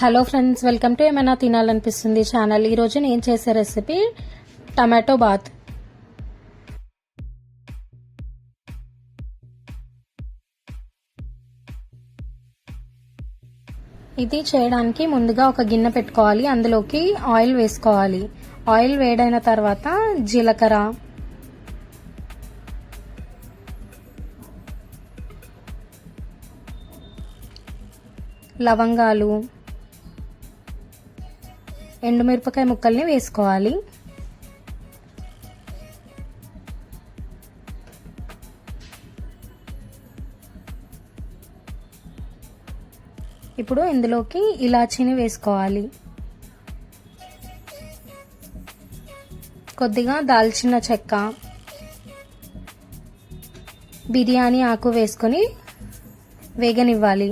Hello friends welcome to ఏమైనా తినాలనిపిస్తుంది channel ఈరోజు నేను చేసే రెసిపీ టమాటో బాత్ ఇది చేయడానికి ముందుగా ఒక గిన్నె పెట్టుకోవాలి అందులోకి ఆయిల్ వేసుకోవాలి. ఆయిల్ వేడైన తర్వాత జీలకర్ర. లవంగాలు. ఎండుమిరపకాయ ముక్కల్ని వేసుకోవాలి. ఇప్పుడు ఇందులోకి ఇలాచీని వేసుకోవాలి. కొద్దిగా దాల్చిన చెక్క బిర్యానీ ఆకు వేసుకొని వేగనివ్వాలి.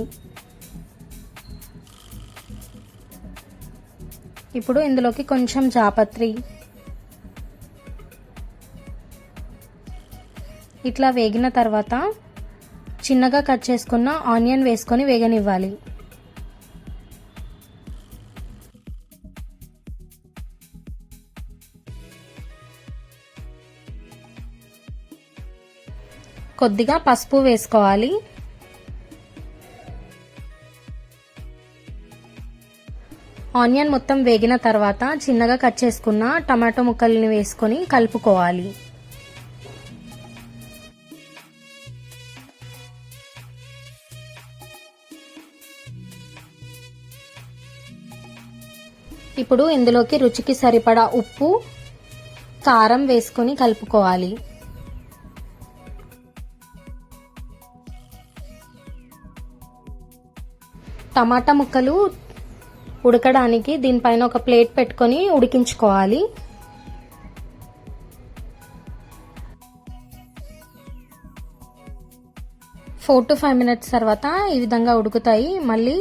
ఇప్పుడు ఇందులోకి కొంచెం జాపత్రి. ఇట్లా వేగిన తర్వాత చిన్నగా కట్ చేసుకున్న ఆనియన్ వేసుకొని వేగనివ్వాలి. కొద్దిగా పసుపు వేసుకోవాలి. ఆనియన్ మొత్తం వేగిన తర్వాత చిన్నగా కట్ చేసుకున్న టమాటో ముక్కల్ని వేసుకొని కలుపుకోవాలి. ఇప్పుడు ఇందులోకి రుచికి సరిపడా ఉప్పు కారం వేసుకొని కలుపుకోవాలి. టమాటా ముక్కలు ఉడకడానికి దీనిపైన ఒక ప్లేట్ పెట్టుకొని ఉడికించుకోవాలి. ఫోర్ టు ఫైవ్ మినిట్స్ తర్వాత ఈ విధంగా ఉడుకుతాయి. మళ్ళీ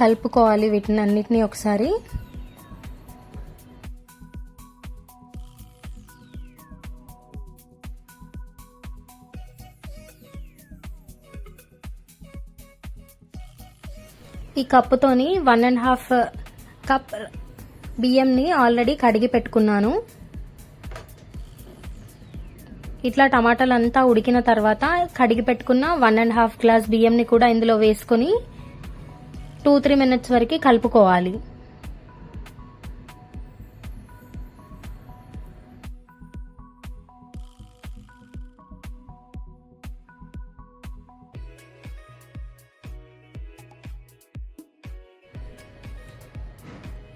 కలుపుకోవాలి వీటిని అన్నిటినీ ఒకసారి. ఈ కప్పుతోని వన్ అండ్ హాఫ్ కప్ బియ్యంని ఆల్రెడీ కడిగి పెట్టుకున్నాను. ఇట్లా టమాటాలు అంతా ఉడికిన తర్వాత కడిగి పెట్టుకున్న వన్ అండ్ హాఫ్ గ్లాస్ బియ్యంని కూడా ఇందులో వేసుకొని టూ త్రీ మినిట్స్ వరకు కలుపుకోవాలి.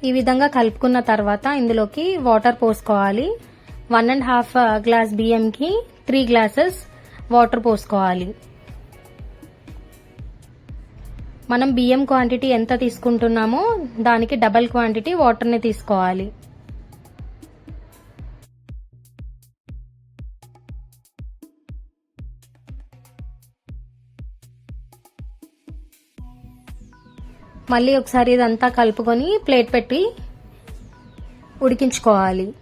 ఈ విధంగా కలుపుకున్న తర్వాత ఇందులోకి వాటర్ పోసుకోవాలి. వన్ అండ్ హాఫ్ గ్లాస్ బియ్యంకి త్రీ గ్లాసెస్ వాటర్ పోసుకోవాలి. మనం బియ్యం క్వాంటిటీ ఎంత తీసుకుంటున్నామో దానికి డబల్ క్వాంటిటీ వాటర్ని తీసుకోవాలి. మళ్ళీ ఒకసారి ఇదంతా కలుపుకొని ప్లేట్ పెట్టి ఉడికించుకోవాలి.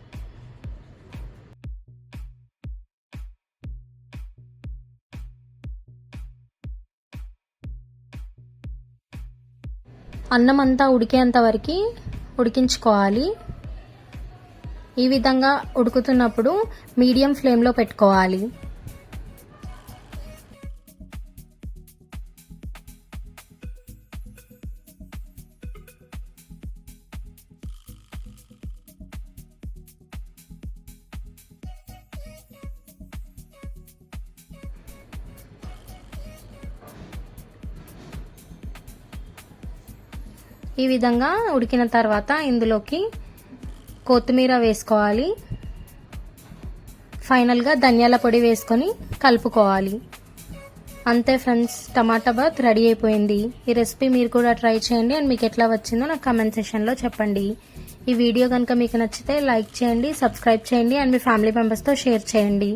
అన్నం అంతా ఉడికేంత వరకు ఉడికించుకోవాలి. ఈ విధంగా ఉడుకుతున్నప్పుడు మీడియం ఫ్లేమ్లో పెట్టుకోవాలి. ఈ విధంగా ఉడికిన తర్వాత ఇందులోకి కొత్తిమీర వేసుకోవాలి. ఫైనల్గా ధనియాల పొడి వేసుకొని కలుపుకోవాలి. అంతే ఫ్రెండ్స్ టమాటా బాత్ రెడీ అయిపోయింది. ఈ రెసిపీ మీరు కూడా ట్రై చేయండి అండ్ మీకు ఎట్లా వచ్చిందో నాకు కమెంట్ సెషన్లో చెప్పండి. ఈ వీడియో కనుక మీకు నచ్చితే లైక్ చేయండి సబ్స్క్రైబ్ చేయండి అండ్ మీ ఫ్యామిలీ మెంబర్స్తో షేర్ చేయండి.